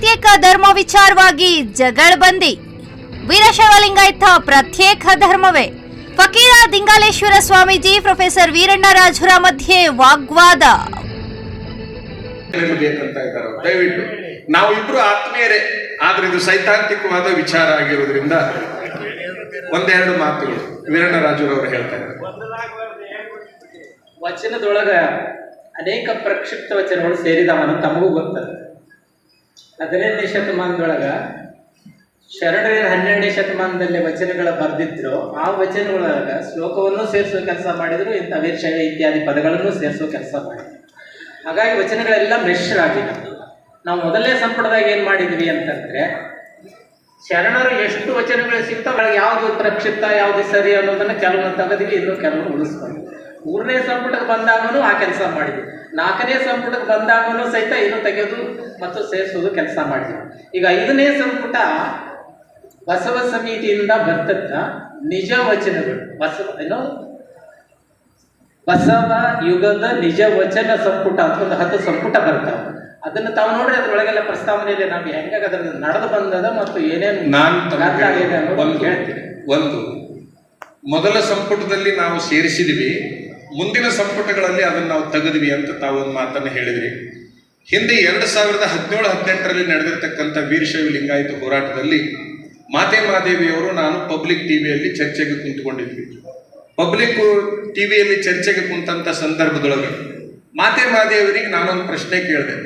ಪ್ರತ್ಯೇಕ ಧರ್ಮ ವಿಚಾರವಾಗಿ ಜಗಳಬಂದಿ ವೀರಶೈವಲಿಂಗಾಯತ ಪ್ರತ್ಯೇಕ ಧರ್ಮವೇ. ಫಕೀರ ದಿಂಗಾಲೇಶ್ವರ ಸ್ವಾಮೀಜಿ ಪ್ರೊಫೆಸರ್ ವೀರಣ್ಣ ರಾಜುರ ಮಧ್ಯೆ ವಾಗ್ವಾದ. ದಯವಿಟ್ಟು ನಾವು ಇಬ್ರು ಆತ್ಮೀಯರೇ ಆದ್ರೆ ಇದು ಸೈದ್ಧಾಂತಿಕವಾದ ವಿಚಾರ ಆಗಿರೋದ್ರಿಂದ ಒಂದೆರಡು ಮಾತುಗಳು ವೀರಣ್ಣರಾಜುರವರು ಹೇಳ್ತಾರೆ ವಚನದೊಳಗ ಅನೇಕ ಪ್ರಕ್ಷಿಪ್ತ ವಚನಗಳು ಸೇರಿದವನು ತಮಗೂ ಗೊತ್ತದ ಹದಿನೈದನೇ ಶತಮಾನದೊಳಗ ಶರಣರ ಹನ್ನೆರಡನೇ ಶತಮಾನದಲ್ಲಿ ವಚನಗಳ ಬರೆದಿದ್ರು. ಆ ವಚನಗಳೊಳಗ ಶ್ಲೋಕವನ್ನು ಸೇರಿಸುವ ಕೆಲಸ ಮಾಡಿದ್ರು, ಇಂಥ ವೀರಶೈವ ಇತ್ಯಾದಿ ಪದಗಳನ್ನು ಸೇರಿಸುವ ಕೆಲಸ ಮಾಡಿದ್ರು. ಹಾಗಾಗಿ ವಚನಗಳೆಲ್ಲ ಮೆಶ್ರಾಗಿವೆ. ನಾವು ಮೊದಲನೇ ಸಂಪುಟದಾಗ ಏನು ಮಾಡಿದ್ವಿ ಅಂತಂದ್ರೆ, ಶರಣರು ಎಷ್ಟು ವಚನಗಳು ಸಿಗ್ತಾವ ಯಾವುದು ಪ್ರಕ್ಷಿಪ್ತ, ಯಾವುದು ಸರಿ ಅನ್ನೋದನ್ನ ಕೆಲವನ್ನ ತೆಗೆದ್ವಿ, ಇನ್ನು ಕೆಲವರು ಉಳಿಸ್ಕೊಂಡು ಮೂರನೇ ಸಂಪುಟಕ್ಕೆ ಬಂದಾಗನು ಆ ಕೆಲಸ ಮಾಡಿದ್ವಿ. ನಾಲ್ಕನೇ ಸಂಪುಟಕ್ಕೆ ಬಂದಾಗಲೂ ಸಹಿತ ಇನ್ನು ತೆಗೆಯೋದು ಮತ್ತು ಸೇರಿಸೋದು ಕೆಲಸ ಮಾಡಿದ್ವಿ ಈಗ ಐದನೇ ಸಂಪುಟ ಬಸವ ಸಮಿತಿಯಿಂದ ಬರ್ತಕ್ಕ ನಿಜ ವಚನಗಳು. ಬಸವ ಏನೋ? ಬಸವ ಯುಗದ ನಿಜ ವಚನ ಸಂಪುಟ ಅಂತ ಒಂದು ಹತ್ತು ಸಂಪುಟ ಬರ್ತಾವೆ. ಅದನ್ನು ತಾವು ನೋಡ್ರಿ ಅದ್ರೊಳಗೆಲ್ಲ ಪ್ರಸ್ತಾವನೆಯಲ್ಲಿ ನಾವು ಹೆಂಗಾಗ ಅದ್ರ ನಡೆದು ಬಂದದ ಮತ್ತು ಏನೇನು ನಾನು ಹೇಳ್ತೀನಿ. ಒಂದು ಮೊದಲ ಸಂಪುಟದಲ್ಲಿ ನಾವು ಸೇರಿಸಿದ್ವಿ. ಮುಂದಿನ ಸಂಪುಟಗಳಲ್ಲಿ ಅದನ್ನು ನಾವು ತೆಗೆದ್ವಿ ಅಂತ ತಾವು ಒಂದು ಮಾತನ್ನು ಹೇಳಿದ್ರಿ. ಹಿಂದೆ ಎರಡು ಸಾವಿರದ ಹದಿನೇಳು, ಹದಿನೆಂಟರಲ್ಲಿ ನಡೆದಿರ್ತಕ್ಕಂಥ ವೀರಶೈವ ಲಿಂಗಾಯತ ಹೋರಾಟದಲ್ಲಿ ಮಾತೆ ಮಹಾದೇವಿಯವರು ನಾನು ಪಬ್ಲಿಕ್ ಟಿವಿಯಲ್ಲಿ ಚರ್ಚೆಗೆ ಕುಂತ್ಕೊಂಡಿದ್ವಿ. ಪಬ್ಲಿಕ್ ಟಿವಿಯಲ್ಲಿ ಚರ್ಚೆಗೆ ಕುಂತಂತ ಸಂದರ್ಭದೊಳಗೆ ಮಾತೆ ಮಹಾದೇವರಿಗೆ ನಾನೊಂದು ಪ್ರಶ್ನೆ ಕೇಳಿದೆ.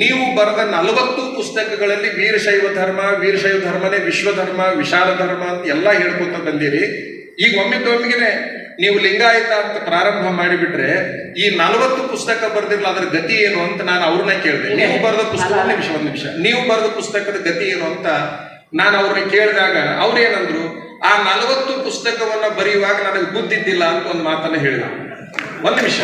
ನೀವು ಬರೆದ ನಲವತ್ತು ಪುಸ್ತಕಗಳಲ್ಲಿ ವೀರಶೈವ ಧರ್ಮ, ವೀರಶೈವ ಧರ್ಮನೇ ವಿಶ್ವ ಧರ್ಮ ವಿಶಾಲ ಧರ್ಮ ಅಂತ ಎಲ್ಲ ಹೇಳ್ಕೊತ ಬಂದಿರಿ. ಈಗ ಒಮ್ಮಿಗೊಮ್ಮಿಗೆ ನೀವು ಲಿಂಗಾಯತ ಅಂತ ಪ್ರಾರಂಭ ಮಾಡಿಬಿಟ್ರೆ ಈ ನಲವತ್ತು ಪುಸ್ತಕ ಬರೆದಿರಲ್ಲ ಅದರ ಗತಿ ಏನು ಅಂತ ನಾನು ಅವ್ರನ್ನ ಕೇಳಿದೆ. ನೀವು ಬರೆದ ಪುಸ್ತಕ ಒಂದ್ ನಿಮಿಷ ಒಂದು ನಿಮಿಷ. ನೀವು ಬರೆದ ಪುಸ್ತಕದ ಗತಿ ಏನು ಅಂತ ನಾನು ಅವ್ರನ್ನ ಕೇಳಿದಾಗ ಅವ್ರೇನಂದ್ರು ಆ ನಲವತ್ತು ಪುಸ್ತಕವನ್ನ ಬರೆಯುವಾಗ ನನಗೆ ಬುದ್ಧಿದ್ದಿಲ್ಲ ಅಂತ ಒಂದು ಮಾತನ್ನ ಹೇಳಿದ. ಒಂದ್ ನಿಮಿಷ.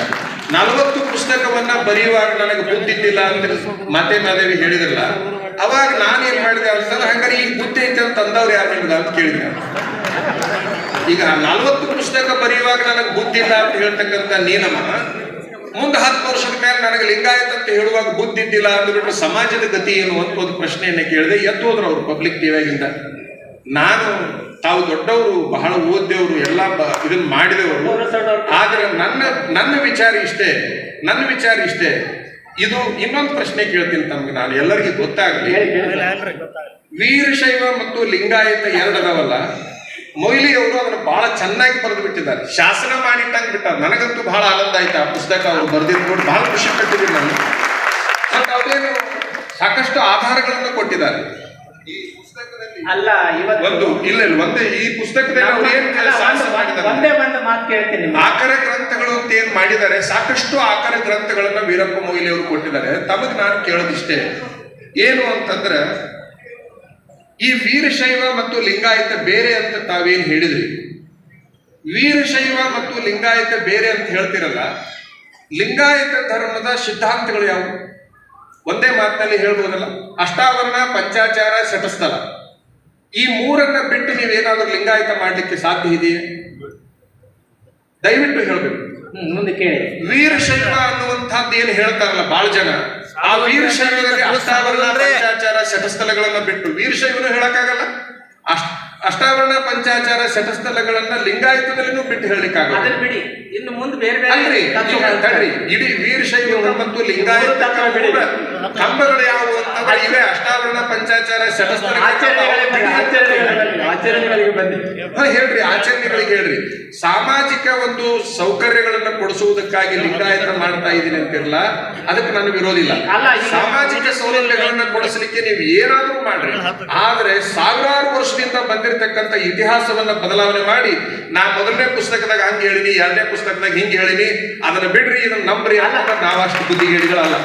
ನಲವತ್ತು ಪುಸ್ತಕವನ್ನ ಬರೆಯುವಾಗ ನನಗೆ ಬುದ್ಧಿದ್ದಿಲ್ಲ ಅಂತ ಮತ್ತೆ ಮಾದೇವಿ ಹೇಳಿದ್ರಲ್ಲ ಅವಾಗ ನಾನೇನ್ ಮಾಡಿದೆ ಅಂತಂದ್ರೆ ಹಂಗಾರೆ ಈಗ ಬುದ್ಧಿ ಐತೆ ಅಂತ ಅಂದವ್ರು ಯಾರು ನಿಮ್ಗೆ ಅಂತ ಕೇಳಿದೆ. ಈಗ ನಲ್ವತ್ತು ಪುಸ್ತಕ ಬರೆಯುವಾಗ ನನಗೆ ಬುದ್ಧಿ ಇಲ್ಲ ಅಂತ ಹೇಳ್ತಕ್ಕಂಥ ನೀನಮ ಮುಂದೆ ಹತ್ತು ವರ್ಷದ ಮೇಲೆ ನನಗೆ ಲಿಂಗಾಯತ ಅಂತ ಹೇಳುವಾಗ ಬುದ್ಧಿ ಇದ್ದಿಲ್ಲ ಅಂದ್ಬಿಟ್ರೆ ಸಮಾಜದ ಗತಿ ಏನು ಅಂತ ಒಂದು ಪ್ರಶ್ನೆಯನ್ನು ಕೇಳಿದೆ ಎದ್ದು ಹೋದ್ರು ಅವರು ಪಬ್ಲಿಕ್ ಟಿವಿಯಾಗಿಂದ ನಾನು ತಾವು ದೊಡ್ಡವರು ಬಹಳ ಓದ್ದವರು ಎಲ್ಲ ಬ- ಇದನ್ನ ಮಾಡಿದವರು. ಆದ್ರೆ ನನ್ನ ನನ್ನ ವಿಚಾರ ಇಷ್ಟೇ ನನ್ನ ವಿಚಾರ ಇಷ್ಟೇ. ಇದು ಇನ್ನೊಂದು ಪ್ರಶ್ನೆ ಕೇಳ್ತೀನಿ ತಮ್ಗೆ ನಾನು ಎಲ್ಲರಿಗೂ ಗೊತ್ತಾಗ್ಲಿ. ವೀರಶೈವ ಮತ್ತು ಲಿಂಗಾಯತ ಎರಡದವಲ್ಲ? ಅದಾವಲ್ಲ ಮೊಯ್ಲಿ ಅವರು ಅದನ್ನು ಬಹಳ ಚೆನ್ನಾಗಿ ಬರೆದು ಬಿಟ್ಟಿದ್ದಾರೆ. ಶಾಸನ ಮಾಡಿಟ್ಟಂಗೆ ಬಿಟ್ಟಾರೆ ನನಗಂತೂ ಬಹಳ ಆನಂದ ಆಯ್ತು ಆ ಪುಸ್ತಕ ಅವರು ಬರೆದಿದ್ದು ನೋಡಿ. ಬಹಳ ಖುಷಿ ಪಟ್ಟಿದ್ದೀನಿ ನಾನು. ಮತ್ತು ಅವರೇನು ಸಾಕಷ್ಟು ಆಧಾರಗಳನ್ನು ಕೊಟ್ಟಿದ್ದಾರೆ. ಈ ಪುಸ್ತಕದಲ್ಲಿ ಅಲ್ಲ ಇವತ್ತು ಒಂದು ಇಲ್ಲ ಇಲ್ಲ ಒಂದೇ ಈ ಪುಸ್ತಕದಲ್ಲಿ ಅವ್ರು ಏನ್ ಒಂದು- ಒಂದೇ ಮಾತು ಕೇಳ್ತೀನಿ. ಆಕರ ಗ್ರಂಥಗಳು ಅಂತ ಏನ್ ಮಾಡಿದ್ದಾರೆ? ಸಾಕಷ್ಟು ಆಕರ ಗ್ರಂಥಗಳನ್ನ ವೀರಪ್ಪ ಮೊಯ್ಲಿ ಅವರು ಕೊಟ್ಟಿದ್ದಾರೆ. ತಮಗ್ ನಾನು ಕೇಳೋದಿಷ್ಟೇ. ಏನು ಅಂತಂದ್ರೆ ಈ ವೀರಶೈವ ಮತ್ತು ಲಿಂಗಾಯತ ಬೇರೆ ಅಂತ ತಾವೇನು ಹೇಳಿದ್ರಿ? ವೀರಶೈವ ಮತ್ತು ಲಿಂಗಾಯತ ಬೇರೆ ಅಂತ ಹೇಳ್ತಿರಲ್ಲ ಲಿಂಗಾಯತ ಧರ್ಮದ ಸಿದ್ಧಾಂತಗಳು ಯಾವುವು? ಒಂದೇ ಮಾತಿನಲ್ಲಿ ಹೇಳ್ಬೋದಲ್ಲ? ಅಷ್ಟಾವರಣ ಪಂಚಾಚಾರ ಶಟಸ್ಥಲ ಈ ಮೂರನ್ನ ಬಿಟ್ಟು ನೀವೇನಾದ್ರೂ ಲಿಂಗಾಯತ ಮಾಡಲಿಕ್ಕೆ ಸಾಧ್ಯ ಇದೆಯೇ? ದಯವಿಟ್ಟು ಹೇಳ್ಬೇಕು. ಮುಂದೆ ಕೇಳಿ. ವೀರಶೈವ ಅನ್ನುವಂಥದ್ದು ಏನು ಹೇಳ್ತಾರಲ್ಲ ಬಹಳ ಜನ? ಆ ವೀರಶೈವದಲ್ಲಿ ಅಷ್ಟಾವರಣ ಪಂಚಾಚಾರ ಶಟಸ್ಥಲಗಳನ್ನ ಬಿಟ್ಟು ವೀರಶೈವನು ಹೇಳಕ್ಕಾಗಲ್ಲ. ಅಷ್ಟ ಅಷ್ಟಾವರಣ ಪಂಚಾಚಾರ ಶಟಸ್ಥಲಗಳನ್ನ ಲಿಂಗಾಯತದಲ್ಲಿನೂ ಬಿಟ್ಟು ಹೇಳಲಿಕ್ಕಾಗಲ್ಲ. ಅದನ್ನ ಬಿಡಿ. ಇನ್ನು ಮುಂದೆ ಬೇರೆ ಬೇರೆ ಅಲ್ರಿ ತಡ್ರಿ ಇಡೀ ವೀರಶೈವ ಮತ್ತು ಲಿಂಗಾಯತ ಕಂಬಗಳು ಯಾವುವು ಅಂತಂದ್ರೆ ಇವೇ ಅಷ್ಟಾವರಣ ಪಂಚಾಚಾರ ಆಚರಣೆಗಳಿಗೆ ಬನ್ನಿ, ಹೇಳ್ರಿ ಆಚರಣೆಗಳಿಗೆ ಹೇಳ್ರಿ. ಸಾಮಾಜಿಕ ಒಂದು ಸೌಕರ್ಯಗಳನ್ನ ಕೊಡಿಸುವುದಕ್ಕಾಗಿ ಲಿಂಗಾಯತ ಮಾಡ್ತಾ ಇದ್ದೀನಿ ಅಂತಿರಲ್ಲ ಅದಕ್ಕೆ ನಾನು ವಿರೋಧಿಲ್ಲ ಸಾಮಾಜಿಕ ಸೌಲಭ್ಯಗಳನ್ನ ಕೊಡಿಸಲಿಕ್ಕೆ ನೀವು ಏನಾದ್ರೂ ಮಾಡ್ರಿ. ಆದ್ರೆ ಸಾವಿರಾರು ವರ್ಷದಿಂದ ಬಂದಿರತಕ್ಕಂತ ಇತಿಹಾಸವನ್ನ ಬದಲಾವಣೆ ಮಾಡಿ ನಾ ಮೊದಲನೇ ಪುಸ್ತಕದಾಗ ಹಂಗೆ ಹೇಳಿನಿ ಎರಡನೇ ಪುಸ್ತಕದಾಗ ಹಿಂಗೆ ಹೇಳಿನಿ ಅದನ್ನ ಬಿಡ್ರಿ ಇದನ್ನ ನಂಬ್ರಿ ಅಂತ ನಾವಷ್ಟು ಬುದ್ಧಿಗೇಡಿಗಳಲ್ಲ.